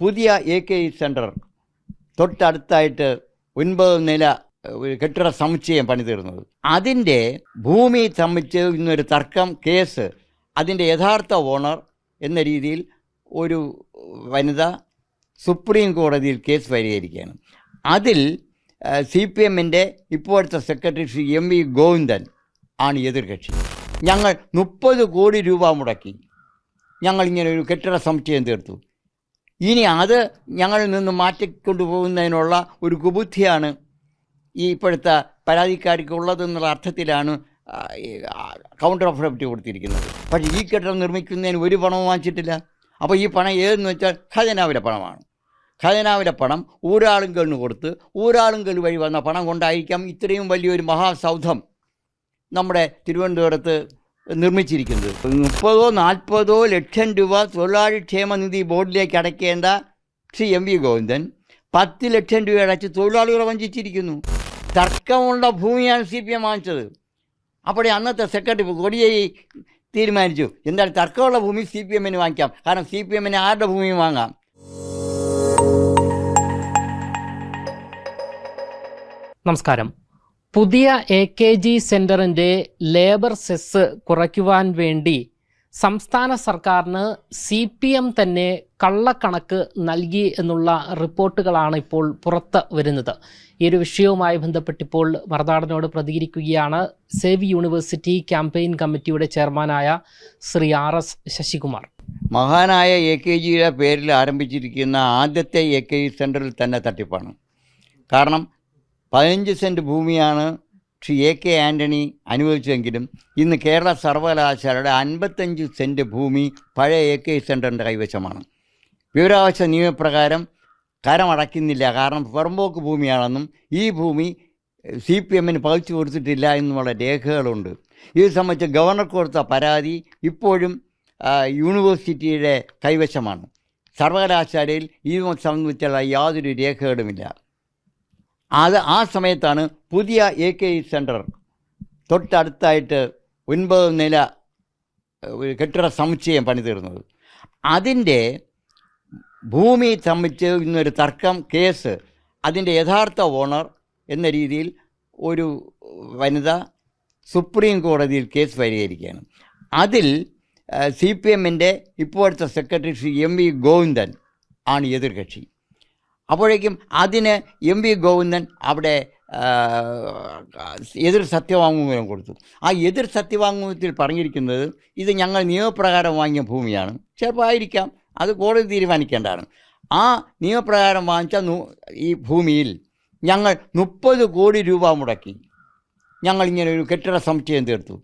പുതിയ A K E centre തൊട്ടടുത്തായിട്ട് ഒൻപത് നില ഒരു കെട്ടിട സമുച്ചയം പണിതീർന്നത്. അതിന്റെ ഭൂമി സംബന്ധിച്ച് ഇന്നൊരു തർക്കം കേസ് അതിന്റെ യഥാർത്ഥ ഓണർ എന്ന രീതിയിൽ ഒരു വനിത സുപ്രീം കോടതിയിൽ കേസ് പരിഹരിക്കുകയാണ്. അതിൽ സി പി എമ്മിന്റെ ഇപ്പോഴത്തെ secretary Shri M V Govindan ആണ് എതിർകക്ഷി. ഞങ്ങൾ മുപ്പത് കോടി രൂപ മുടക്കി. ഞങ്ങൾ ഇങ്ങനെ ഒരു കെട്ടിട സമുച്ചയം തീർത്തു. ഇനി അത് ഞങ്ങളിൽ നിന്ന് മാറ്റിക്കൊണ്ടുപോകുന്നതിനുള്ള ഒരു കുബുദ്ധിയാണ് ഈ ഇപ്പോഴത്തെ പരാതിക്കാർക്ക് ഉള്ളതെന്നുള്ള അർത്ഥത്തിലാണ് കൗണ്ടർ ഓഫർ കൊടുത്തിരിക്കുന്നത്. പക്ഷേ ഈ കെട്ടിടം നിർമ്മിക്കുന്നതിന് ഒരു പണവും വാങ്ങിച്ചിട്ടില്ല. അപ്പോൾ ഈ പണം ഏതെന്ന് വെച്ചാൽ ഖജനാവിലെ പണമാണ്. ഖജനാവിലെ പണം ഊരാളുങ്കലിന് കൊടുത്ത് ഊരാളുങ്കൽ വഴി വന്ന പണം കൊണ്ടായിരിക്കാം ഇത്രയും വലിയൊരു മഹാസൗധം നമ്മുടെ തിരുവനന്തപുരത്ത് നിർമ്മിച്ചിരിക്കുന്നത്. മുപ്പതോ നാൽപ്പതോ ലക്ഷം രൂപ തൊഴിലാളി ക്ഷേമനിധി ബോർഡിലേക്ക് അടയ്ക്കേണ്ട ശ്രീ എം വി ഗോവിന്ദൻ പത്ത് ലക്ഷം രൂപ അടച്ച് തൊഴിലാളികളെ വഞ്ചിച്ചിരിക്കുന്നു. തർക്കമുള്ള ഭൂമിയാണ് സി പി എം വാങ്ങിച്ചത്. അപ്പോഴേ അന്നത്തെ സെക്രട്ടറി കൊടിയേരി തീരുമാനിച്ചു എന്തായാലും തർക്കമുള്ള ഭൂമി സി പി എമ്മിന് വാങ്ങിക്കാം. കാരണം സി പി എമ്മിന് ആരുടെ ഭൂമിയും വാങ്ങാം? നമസ്കാരം. പുതിയ എ കെ ജി സെന്ററിന്റെ ലേബർ സെസ് കുറയ്ക്കുവാൻ വേണ്ടി സംസ്ഥാന സർക്കാരിന് സി പി എം തന്നെ കള്ളക്കണക്ക് നൽകി എന്നുള്ള റിപ്പോർട്ടുകളാണ് ഇപ്പോൾ പുറത്ത് വരുന്നത്. ഈ ഒരു വിഷയവുമായി ബന്ധപ്പെട്ടിപ്പോൾ മറുനാടനോട് പ്രതികരിക്കുകയാണ് സേവ് യൂണിവേഴ്സിറ്റി ക്യാമ്പയിൻ കമ്മിറ്റിയുടെ ചെയർമാനായ ശ്രീ ആർ എസ് ശശികുമാർ. മഹാനായ എ കെ ജിയുടെ പേരിൽ ആരംഭിച്ചിരിക്കുന്ന ആദ്യത്തെ എ കെ ജി സെന്ററിൽ തന്നെ തട്ടിപ്പാണ്. കാരണം പതിനഞ്ച് സെന്റ് ഭൂമിയാണ് ശ്രീ എ കെ ആന്റണി അനുവദിച്ചതെങ്കിലും ഇന്ന് കേരള സർവകലാശാലയുടെ അൻപത്തഞ്ച് സെന്റ് ഭൂമി പഴയ എ കെ സെന്ററിന്റെ കൈവശമാണ്. വിവരാവകാശ നിയമപ്രകാരം കരമടയ്ക്കുന്നില്ല കാരണം പുറമ്പോക്ക് ഭൂമിയാണെന്നും ഈ ഭൂമി സി പി എമ്മിന് പതിച്ചു കൊടുത്തിട്ടില്ല എന്നുമുള്ള രേഖകളുണ്ട്. ഇത് സംബന്ധിച്ച് ഗവർണർ കൊടുത്ത പരാതി ഇപ്പോഴും യൂണിവേഴ്സിറ്റിയുടെ കൈവശമാണ്. സർവകലാശാലയിൽ ഇത് സംബന്ധിച്ചുള്ള യാതൊരു രേഖകളുമില്ല. അത് ആ സമയത്താണ് പുതിയ എ കെ ഇ സെന്റർ തൊട്ടടുത്തായിട്ട് ഒൻപത് നില കെട്ടിട സമുച്ചയം പണിതീർന്നത്. അതിന്റെ ഭൂമി സംബന്ധിച്ച് ഇന്നൊരു തർക്കം കേസ് അതിന്റെ യഥാർത്ഥ ഓണർ എന്ന രീതിയിൽ ഒരു വനിത സുപ്രീം കോടതിയിൽ കേസ് പരിഹരിക്കുകയാണ്. അതിൽ സി പി എമ്മിന്റെ ഇപ്പോഴത്തെ secretary Shri M V Govindan ആണ് എതിർകക്ഷി. അപ്പോഴേക്കും അതിന് എം വി ഗോവിന്ദൻ അവിടെ എതിർ സത്യവാങ്മൂലം കൊടുത്തു. ആ എതിർ സത്യവാങ്മൂലത്തിൽ പറഞ്ഞിരിക്കുന്നത് ഇത് ഞങ്ങൾ നിയമപ്രകാരം വാങ്ങിയ ഭൂമിയാണ്. ചിലപ്പോൾ ആയിരിക്കാം. അത് കോടതി തീരുമാനിക്കേണ്ടതാണ്. ആ നിയമപ്രകാരം വാങ്ങിച്ച ഈ ഭൂമിയിൽ ഞങ്ങൾ മുപ്പത് കോടി രൂപ മുടക്കി. ഞങ്ങൾ ഇങ്ങനെ ഒരു കെട്ടിട സമുച്ചയം തീർത്തു.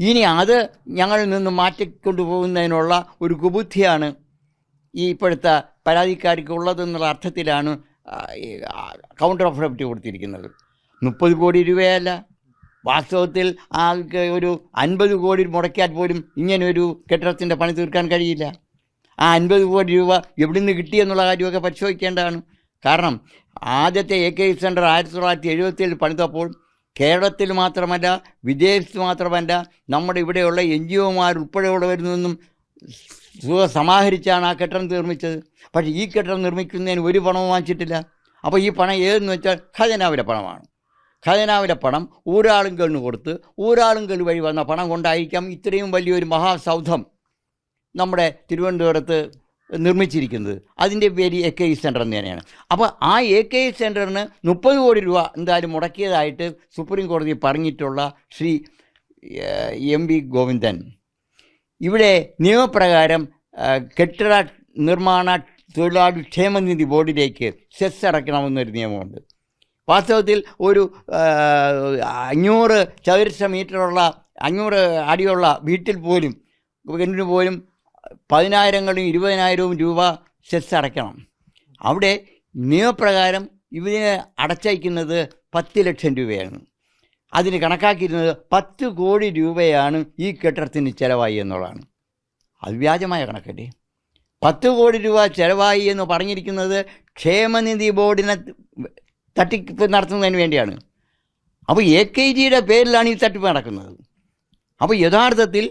ഇനി അത് ഞങ്ങളിൽ നിന്ന് മാറ്റിക്കൊണ്ടുപോകുന്നതിനുള്ള ഒരു കുബുദ്ധിയാണ് ഈ ഇപ്പോഴത്തെ പരാതിക്കാർക്ക് ഉള്ളതെന്നുള്ള അർത്ഥത്തിലാണ് കൗണ്ടർ ഓഫർ കൊടുത്തിരിക്കുന്നത്. മുപ്പത് കോടി രൂപയല്ല. വാസ്തവത്തിൽ ആൾക്ക് ഒരു അൻപത് കോടി മുടക്കിയാൽ പോലും ഇങ്ങനെ ഒരു കെട്ടിടത്തിന്റെ പണി തീർക്കാൻ കഴിയില്ല. ആ അൻപത് കോടി രൂപ എവിടെ നിന്ന് കിട്ടിയെന്നുള്ള കാര്യമൊക്കെ പരിശോധിക്കേണ്ടതാണ്. കാരണം ആദ്യത്തെ എ കെ സെന്റർ ആയിരത്തി തൊള്ളായിരത്തി എഴുപത്തിയേഴിൽ പണിതപ്പോൾ കേരളത്തിൽ മാത്രമല്ല വിദേശത്ത് മാത്രമല്ല നമ്മുടെ ഇവിടെയുള്ള എൻ ജി ഒമാർ ഉൾപ്പെടെയുള്ളവരിൽ നിന്നും സമാഹരിച്ചാണ് ആ കെട്ടിടം നിർമ്മിച്ചത്. പക്ഷേ ഈ കെട്ടിടം നിർമ്മിക്കുന്നതിന് ഒരു പണവും വാങ്ങിച്ചിട്ടില്ല. അപ്പോൾ ഈ പണം ഏതെന്ന് വെച്ചാൽ ഖജനാവിലെ പണമാണ്. ഖജനാവിലെ പണം ഊരാളുങ്കലിന് കൊടുത്ത് ഊരാളുങ്കൽ വഴി വന്ന പണം കൊണ്ടായിരിക്കാം ഇത്രയും വലിയൊരു മഹാസൗധം നമ്മുടെ തിരുവനന്തപുരത്ത് നിർമ്മിച്ചിരിക്കുന്നത്. അതിന്റെ പേര് എ കെ ഇ സെന്റർ എന്ന് തന്നെയാണ്. അപ്പോൾ ആ എ കെ ഇ സെന്ററിന് മുപ്പത് കോടി രൂപ എന്തായാലും മുടക്കിയതായിട്ട് സുപ്രീം കോടതി പറഞ്ഞിട്ടുള്ള ശ്രീ എം വി ഗോവിന്ദൻ ഇവിടെ നിയമപ്രകാരം കെട്ടിട നിർമ്മാണ തൊഴിലാളി ക്ഷേമനിധി ബോർഡിലേക്ക് സെസ് അടയ്ക്കണമെന്നൊരു നിയമമുണ്ട്. വാസ്തവത്തിൽ ഒരു അഞ്ഞൂറ് ചതുരശ്ര മീറ്ററുള്ള അഞ്ഞൂറ് അടിയുള്ള വീട്ടിൽ പോലും വീടിന് പോലും പതിനായിരങ്ങളും ഇരുപതിനായിരവും രൂപ സെസ് അടയ്ക്കണം. അവിടെ നിയമപ്രകാരം ഇവരെ അടച്ചയക്കുന്നത് പത്ത് ലക്ഷം രൂപയാണ്. അതിന് കണക്കാക്കിയിരുന്നത് പത്ത് കോടി രൂപയാണ് ഈ കെട്ടിടത്തിന് ചിലവായി എന്നുള്ളതാണ്. അത് വ്യാജമായ കണക്കല്ലേ? പത്ത് കോടി രൂപ ചിലവായി എന്ന് പറഞ്ഞിരിക്കുന്നത് ക്ഷേമനിധി ബോർഡിനെ തട്ടിപ്പ് നടത്തുന്നതിന് വേണ്ടിയാണ്. അപ്പോൾ എ കെ ജിയുടെ പേരിലാണ് ഈ തട്ടിപ്പ് നടക്കുന്നത്. അപ്പോൾ യഥാർത്ഥത്തിൽ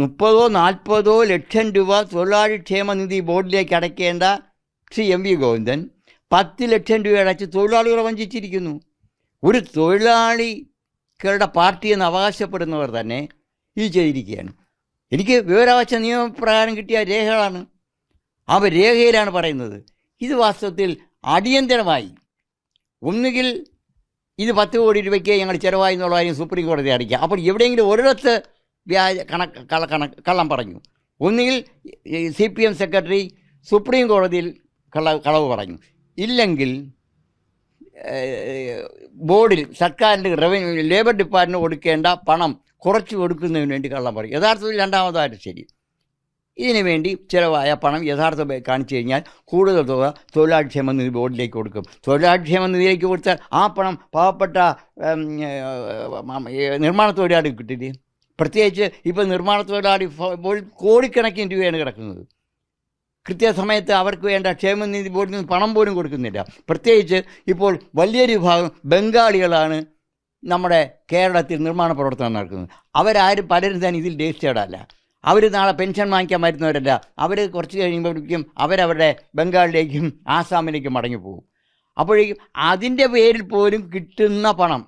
മുപ്പതോ നാൽപ്പതോ ലക്ഷം രൂപ തൊഴിലാളി ക്ഷേമനിധി ബോർഡിലേക്ക് അടയ്ക്കേണ്ട ശ്രീ എം വി ഗോവിന്ദൻ പത്ത് ലക്ഷം രൂപ അടച്ച് തൊഴിലാളികളെ വഞ്ചിച്ചിരിക്കുന്നു. ഒരു തൊഴിലാളികളുടെ പാർട്ടി എന്ന് അവകാശപ്പെടുന്നവർ തന്നെ ഈ ചെയ്തിരിക്കുകയാണ്. എനിക്ക് വിവരാവകാശ നിയമപ്രകാരം കിട്ടിയ രേഖകളാണ്. അവ രേഖയിലാണ് പറയുന്നത്. ഇത് വാസ്തവത്തിൽ അടിയന്തരമായി ഒന്നുകിൽ ഇത് പത്ത് കോടി രൂപയ്ക്ക് ഞങ്ങൾ ചിലവായി എന്നുള്ള കാര്യം സുപ്രീം കോടതി അറിയിക്കുക. അപ്പോൾ എവിടെയെങ്കിലും ഒരിടത്ത് വ്യാജ കണക്ക് കള്ള കണക്ക് കള്ളം പറഞ്ഞു. ഒന്നുകിൽ C P M secretary supreme കോടതിയിൽ കള്ള കളവ് പറഞ്ഞു. ഇല്ലെങ്കിൽ ബോർഡിൽ സർക്കാരിന്റെ റവന്യൂ ലേബർ ഡിപ്പാർട്ട്മെന്റ് കൊടുക്കേണ്ട പണം കുറച്ച് കൊടുക്കുന്നതിന് വേണ്ടി കള്ളം പറയും. യഥാർത്ഥത്തിൽ രണ്ടാമതായിട്ട് ശരി. ഇതിനു വേണ്ടി ചിലവായ പണം യഥാർത്ഥ കാണിച്ചു കഴിഞ്ഞാൽ കൂടുതൽ തുക തൊഴിലാക്ഷേമ നിധി ബോർഡിലേക്ക് കൊടുക്കും. തൊഴിലാക്ഷേമ നിധിയിലേക്ക് കൊടുത്താൽ ആ പണം പാവപ്പെട്ട നിർമ്മാണ തൊഴിലാളി കിട്ടില്ലേ? പ്രത്യേകിച്ച് ഇപ്പോൾ നിർമ്മാണ തൊഴിലാളി കോടിക്കണക്കിന് രൂപയാണ് കിടക്കുന്നത്. കൃത്യസമയത്ത് അവർക്ക് വേണ്ട ക്ഷേമനിധി ബോർഡിൽ നിന്ന് പണം പോലും കൊടുക്കുന്നില്ല. പ്രത്യേകിച്ച് ഇപ്പോൾ വലിയൊരു വിഭാഗം ബംഗാളികളാണ് നമ്മുടെ കേരളത്തിൽ നിർമ്മാണ പ്രവർത്തനം നടക്കുന്നത്. അവരാരും പലരും തന്നെ ഇതിൽ രജിസ്റ്റേർഡ് അവർ നാളെ പെൻഷൻ വാങ്ങിക്കാൻ വരുന്നവരല്ല. അവർ കുറച്ച് കഴിയുമ്പോഴേക്കും അവരവരുടെ ബംഗാളിലേക്കും ആസാമിലേക്കും മടങ്ങി പോകും അപ്പോഴേക്കും അതിന്റെ പേരിൽ പോലും കിട്ടുന്ന പണം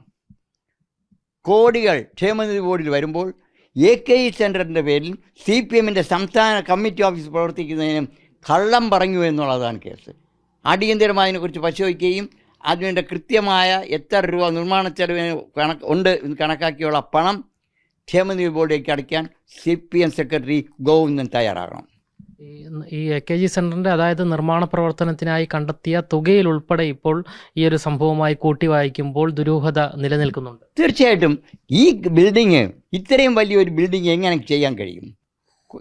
കോടികൾ ക്ഷേമനിധി ബോർഡിൽ വരുമ്പോൾ എ കെ ഇ സെന്ററിന്റെ പേരിൽ സി പി എമ്മിന്റെ സംസ്ഥാന കമ്മിറ്റി ഓഫീസ് പ്രവർത്തിക്കുന്നതിനും കള്ളം പറഞ്ഞു എന്നുള്ളതാണ് കേസ്. അടിയന്തിരമായി അതിനെക്കുറിച്ച് പരിശോധിക്കുകയും അതിന്റെ കൃത്യമായ എത്ര രൂപ നിർമ്മാണ ചെലവിന് കണക്ക് ഉണ്ട് എന്ന് കണക്കാക്കിയുള്ള പണം ക്ഷേമനിധി ബോർഡിലേക്ക് അടയ്ക്കാൻ C P M secretary Govindan തയ്യാറാകണം. ഈ- എ കെ ജി സെന്ററിന്റെ അതായത് നിർമ്മാണ പ്രവർത്തനത്തിനായി കണ്ടെത്തിയ തുകയിൽ ഉൾപ്പെടെ ഇപ്പോൾ ഈ ഒരു സംഭവമായി കൂട്ടി വായിക്കുമ്പോൾ ദുരൂഹത നിലനിൽക്കുന്നുണ്ട്. തീർച്ചയായിട്ടും ഈ ബിൽഡിങ് ഇത്രയും വലിയൊരു ബിൽഡിങ് എങ്ങനെ ചെയ്യാൻ കഴിയും?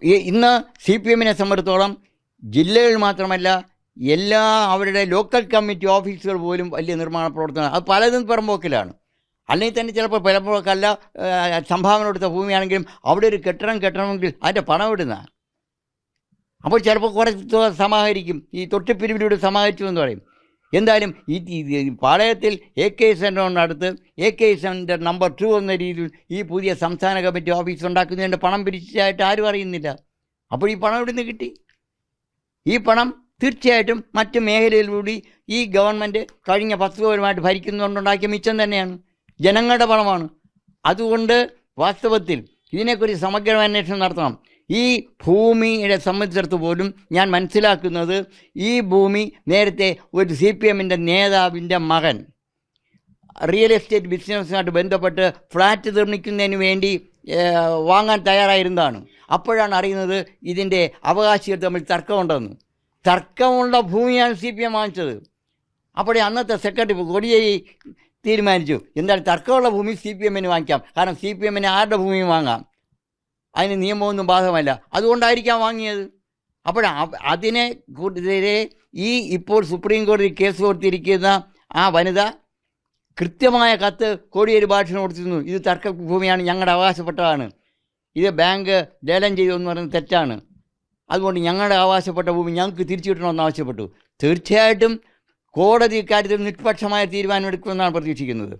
ഇന്ന് സി പി എമ്മിനെ സംബന്ധിച്ചിടത്തോളം ജില്ലകളിൽ മാത്രമല്ല എല്ലാ അവരുടെ ലോക്കൽ കമ്മിറ്റി ഓഫീസുകൾ പോലും വലിയ നിർമ്മാണ പ്രവർത്തനം അത് പലതും പുറമ്പോക്കിലാണ് അല്ലെങ്കിൽ തന്നെ ചിലപ്പോൾ പുറമ്പോക്കല്ല ഏഹ്, സംഭാവന കൊടുത്ത ഭൂമിയാണെങ്കിലും അവിടെ ഒരു കെട്ടിടം കെട്ടണമെങ്കിൽ അതിന്റെ പണം ഇടുന്ന അപ്പോൾ ചിലപ്പോൾ കുറച്ച് സമാഹരിക്കും. ഈ തൊട്ടിപ്പിരിവിലൂടെ സമാഹരിച്ചു എന്ന് പറയും. എന്തായാലും ഈ പാളയത്തിൽ A K സെന്ററിനടുത്ത് A K centre number two എന്ന രീതിയിൽ ഈ പുതിയ സംസ്ഥാന കമ്മിറ്റി ഓഫീസ് ഉണ്ടാക്കുന്നതിന്റെ പണം പിരിച്ചതായിട്ട് ആരും അറിയുന്നില്ല. അപ്പോൾ ഈ പണം എവിടെ നിന്ന് കിട്ടി? ഈ പണം തീർച്ചയായിട്ടും മറ്റ് മേഖലയിലൂടെ ഈ ഗവൺമെന്റ് കഴിഞ്ഞ പത്ത് കൊല്ലമായിട്ട് ഭരിക്കുന്നതുകൊണ്ടുണ്ടാക്കിയ മിച്ചം തന്നെയാണ്. ജനങ്ങളുടെ പണമാണ്. അതുകൊണ്ട് വാസ്തവത്തിൽ ഇതിനെക്കുറിച്ച് സമഗ്ര അന്വേഷണം നടത്തണം. ഈ ഭൂമിയുടെ സംബന്ധിച്ചിടത്ത് പോലും ഞാൻ മനസ്സിലാക്കുന്നത് ഈ ഭൂമി നേരത്തെ ഒരു സി പി എമ്മിന്റെ നേതാവിന്റെ മകൻ. റിയൽ എസ്റ്റേറ്റ് ബിസിനസ്സുമായിട്ട് ബന്ധപ്പെട്ട് ഫ്ലാറ്റ് നിർമ്മിക്കുന്നതിന് വേണ്ടി വാങ്ങാൻ തയ്യാറായിരുന്നതാണ്. അപ്പോഴാണ് അറിയുന്നത് ഇതിന്റെ അവകാശികൾ തമ്മിൽ തർക്കമുണ്ടെന്ന്. തർക്കമുള്ള ഭൂമിയാണ് സി പി എം വാങ്ങിച്ചത്. അപ്പോഴേ അന്നത്തെ സെക്രട്ടറി കൊടിയേരി തീരുമാനിച്ചു എന്തായാലും തർക്കമുള്ള ഭൂമി സി പി എമ്മിന് വാങ്ങിക്കാം. കാരണം സി പി എമ്മിന് ആരുടെ ഭൂമി വാങ്ങാം. അതിന് നിയമമൊന്നും ബാധകമല്ല. അതുകൊണ്ടായിരിക്കാം വാങ്ങിയത്. അപ്പോൾ അതിനെ ഈ ഇപ്പോൾ സുപ്രീം കോടതി കേസ് കൊടുത്തിരിക്കുന്ന ആ വനിത കൃത്യമായ കത്ത് കോടിയേരി ബാഷിന് കൊടുത്തിരുന്നു. ഇത് തർക്ക ഭൂമിയാണ് ഞങ്ങളുടെ അവകാശപ്പെട്ടതാണ്. ഇത് ബാങ്ക് ലേലം ചെയ്തു എന്ന് പറയുന്നത് തെറ്റാണ്. അതുകൊണ്ട് ഞങ്ങളുടെ അവകാശപ്പെട്ട ഭൂമി ഞങ്ങൾക്ക് തിരിച്ചു കിട്ടണമെന്ന് ആവശ്യപ്പെട്ടു. തീർച്ചയായിട്ടും കോടതി ഇക്കാര്യത്തിൽ നിഷ്പക്ഷമായ തീരുമാനമെടുക്കുമെന്നാണ് പ്രതീക്ഷിക്കുന്നത്.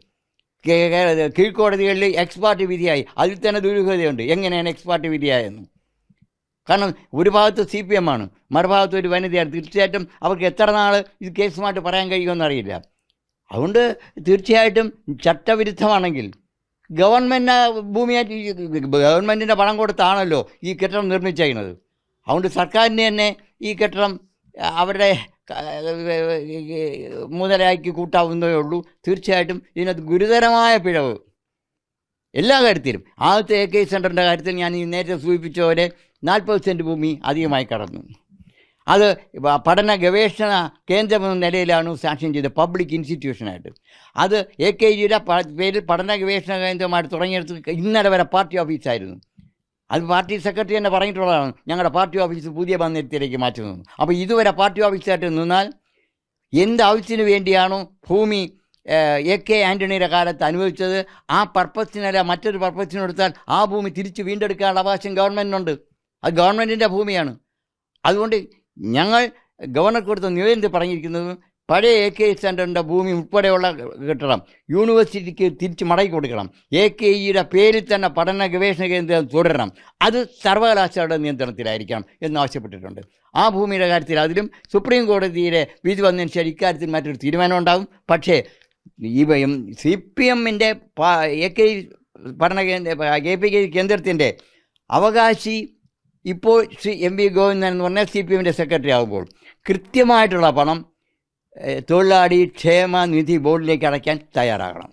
കീഴ്ക്കോടതികളിൽ എക്സ്പാർട്ട് വിധിയായി. അതിൽ തന്നെ ദുരൂഹതയുണ്ട്. എങ്ങനെയാണ് എക്സ്പാർട്ട് വിധിയായെന്ന്. കാരണം ഒരു ഭാഗത്ത് സി പി എം ആണ് മറുഭാഗത്ത് ഒരു വനിതയാണ്. തീർച്ചയായിട്ടും അവർക്ക് എത്ര നാൾ ഇത് കേസുമായിട്ട് പറയാൻ കഴിയുമെന്ന് അറിയില്ല. അതുകൊണ്ട് തീർച്ചയായിട്ടും ചട്ടവിരുദ്ധമാണെങ്കിൽ ഗവൺമെന്റ് ഭൂമിയായിട്ട് ഗവൺമെന്റിന്റെ പണം കൊടുത്താണല്ലോ ഈ കെട്ടിടം നിർമ്മിച്ചേക്കുന്നത്. അതുകൊണ്ട് സർക്കാരിന് തന്നെ ഈ കെട്ടിടം അവരുടെ മുതലാക്കി കൂട്ടാവുന്നതേ ഉള്ളൂ. തീർച്ചയായിട്ടും ഇതിനകത്ത് ഗുരുതരമായ പിഴവ്. എല്ലാ കാര്യത്തിലും. ആദ്യത്തെ എ കെ സെന്ററിന്റെ കാര്യത്തിൽ ഞാൻ ഈ നേരത്തെ സൂചിപ്പിച്ച പോലെ നാൽപ്പത് സെന്റ് ഭൂമി അധികമായി കടന്നു. അത് പഠന ഗവേഷണ കേന്ദ്രം എന്ന നിലയിലാണ് സാങ്ഷൻ ചെയ്തത് പബ്ലിക് ഇൻസ്റ്റിറ്റ്യൂഷനായിട്ട്. അത് എ കെ ജിയുടെ പേരിൽ പഠന ഗവേഷണ കേന്ദ്രമായിട്ട് തുടങ്ങിയെടുത്ത് ഇന്നലെ വരെ പാർട്ടി ഓഫീസായിരുന്നു. അത് പാർട്ടി സെക്രട്ടറി തന്നെ പറഞ്ഞിട്ടുള്ളതാണ് ഞങ്ങളുടെ പാർട്ടി ഓഫീസ് പുതിയ ബന്ധത്തിലേക്ക് മാറ്റുന്നത് അപ്പോൾ ഇതുവരെ പാർട്ടി ഓഫീസായിട്ട് നിന്നാൽ എന്ത് വേണ്ടിയാണോ ഭൂമി എ കെ ആന്റണിയുടെ കാലത്ത് അനുവദിച്ചത്? ആ പർപ്പസിനല്ല മറ്റൊരു പർപ്പസിനെടുത്താൽ ആ ഭൂമി തിരിച്ച് വീണ്ടെടുക്കാനുള്ള അവകാശം ഗവൺമെന്റിനുണ്ട് അത് ഗവൺമെന്റിന്റെ ഭൂമിയാണ്. അതുകൊണ്ട് ഞങ്ങൾ ഗവർണർ കൊടുത്ത നിവേദനത്തിൽ പറഞ്ഞിരിക്കുന്നത് പഴയ എ കെ സെന്ററിന്റെ ഭൂമി ഉൾപ്പെടെയുള്ള കെട്ടിടം യൂണിവേഴ്സിറ്റിക്ക് തിരിച്ച് മടക്കി കൊടുക്കണം. എ കെ ഇയുടെ പേരിൽ തന്നെ പഠന ഗവേഷണ കേന്ദ്രം തുടരണം. അത് സർവകലാശാലയുടെ നിയന്ത്രണത്തിലായിരിക്കണം എന്ന് ആവശ്യപ്പെട്ടിട്ടുണ്ട്. ആ ഭൂമിയുടെ കാര്യത്തിൽ അതിലും സുപ്രീം കോടതിയുടെ വിധി വന്നതിന് ഇക്കാര്യത്തിൽ മറ്റൊരു തീരുമാനം ഉണ്ടാകും. പക്ഷേ ഈ സി പി എമ്മിന്റെ എ കെ പഠന കേന്ദ്ര എ പി കെ കേന്ദ്രത്തിന്റെ അവകാശി ഇപ്പോൾ ശ്രീ എം വി ഗോവിന്ദൻ എന്ന് പറഞ്ഞാൽ സി പി എമ്മിന്റെ സെക്രട്ടറി ആകുമ്പോൾ കൃത്യമായിട്ടുള്ള പണം തൊഴിലാളി ക്ഷേമ നിധി ബോർഡിലേക്ക് അടയ്ക്കാൻ തയ്യാറാകണം.